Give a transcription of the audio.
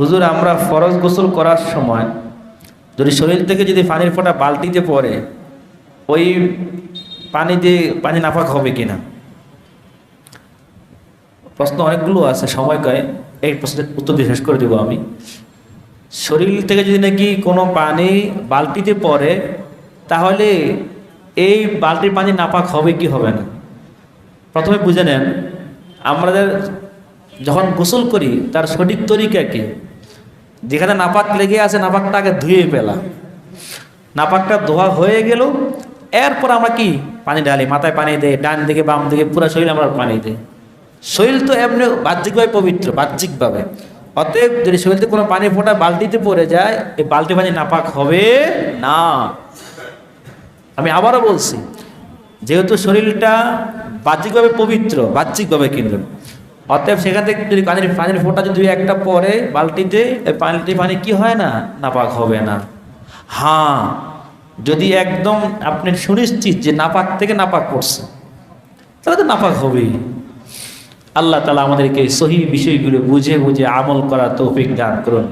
হুজুর, আমরা ফরজ গোসল করার সময় যদি শরীর থেকে যদি পানির ফোঁটা বালতিতে পড়ে, ওই পানি দিয়ে পানি নাপাক হবে কিনা? প্রশ্ন অনেকগুলো আছে, সময় কয় এই প্রশ্নের উত্তর দিয়ে শেষ করে দেবো আমি। শরীর থেকে যদি নাকি কোনো পানি বালতিতে পড়ে, তাহলে এই বালতির পানি নাপাক হবে কি হবে না? প্রথমে বুঝে নেন, আমাদের যখন গোসল করি, তার সঠিক তরিকা কি? যেখানে নাপাক লেগে আছে নাপাকটা আগে ধুয়ে ফেলা নাপাকটা ধোয়া হয়ে গেল, এরপর আমরা কি? পানি ঢালি, মাথায় পানি দেয় ডান দিকে, বাম দিকে, পুরো শরীর আমরা পানি দেয় শরীর তো এমনি বাহ্যিকভাবে পবিত্র, বাহ্যিকভাবে। অতএব যদি শরীরতে কোনো পানি ফোঁটা বালতিতে পড়ে যায়, এই বালতি পানি নাপাক হবে না। আমি আবারও বলছি, যেহেতু শরীরটা বাহ্যিকভাবে পবিত্র, বাহ্যিকভাবে কিন্তু অতএব সেখান থেকে যদি পানির পানির ফোঁটা যদি একটা পরে বালতিতে পানিটি পানি কি হয় না? নাপাক হবে না। হ্যাঁ যদি একদম আপনি সুনিশ্চিত যে নাপাক থেকে নাপাক পড়ছে তাহলে তো নাপাক হবেই। আল্লাহ তালা আমাদেরকে সহি বিষয়গুলো বুঝে বুঝে আমল করা তৌফিক দান করুন।